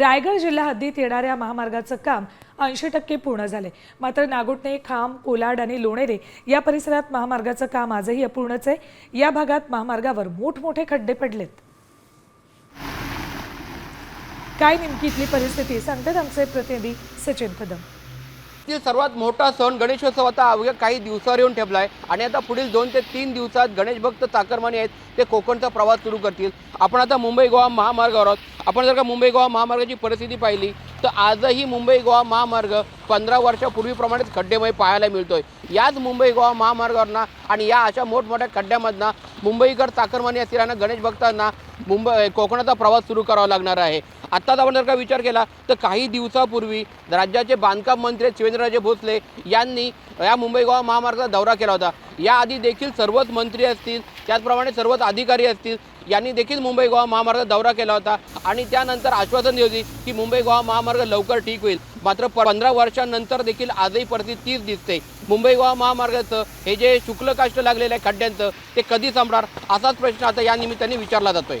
रायगड जिल्हा हद्दीत येणाऱ्या महामार्गाचं काम ऐंशी टक्के पूर्ण झाले मात्र नागोटणे खांब कोलाड आणि लोणेरे या परिसरात महामार्गाचं काम आजही अपूर्णच आहे. या भागात महामार्गावर मोठमोठे खड्डे पडलेत. काय नेमकी इथली परिस्थिती? सांगतात आमचे प्रतिनिधी सचिन कदम. तील सर्वात मोठा सण गणेशोत्सव आता अवघ्या काही दिवसावर येऊन ठेपला आहे आणि आता पुढील दोन ते तीन दिवसात गणेश भक्त चाकरमानी आहेत ते कोकणचा प्रवास सुरू करतील. आपण आता मुंबई गोवा महामार्गावर आहोत. आपण जर का मुंबई गोवा महामार्गाची परिस्थिती पाहिली तर आजही मुंबई गोवा महामार्ग पंधरा वर्षापूर्वीप्रमाणेच खड्डेमय पाहायला मिळतोय. याच मुंबई गोवा महामार्गावरनं आणि या अशा मोठमोठ्या खड्ड्यामधनं मुंबईकर चाकरमानी असतील गणेश भक्तांना मुंबई कोकणाचा प्रवास सुरू करावा लागणार आहे. आत्ताच आपण जर का विचार केला तर काही दिवसापूर्वी राज्याचे बांधकाम मंत्री शिवेंद्रराजे भोसले यांनी या मुंबई गोवा महामार्गाचा दौरा केला होता. याआधी देखील सर्वच मंत्री असतील त्याचप्रमाणे सर्वच अधिकारी असतील यांनी देखील मुंबई गोवा महामार्गाचा दौरा केला होता. आणि त्यानंतर आश्वासन दिली की मुंबई गोवा महामार्ग लवकर ठीक होईल. मात्र पंधरा वर्षांनंतर देखील आजही परिस्थिती तीच दिसते. मुंबई गोवा महामार्गाचं हे जे शुक्ल काष्ट लागलेलं आहे खड्ड्यांचं ते कधी संपणार? असाच प्रश्न आता या निमित्ताने विचारला जातोय.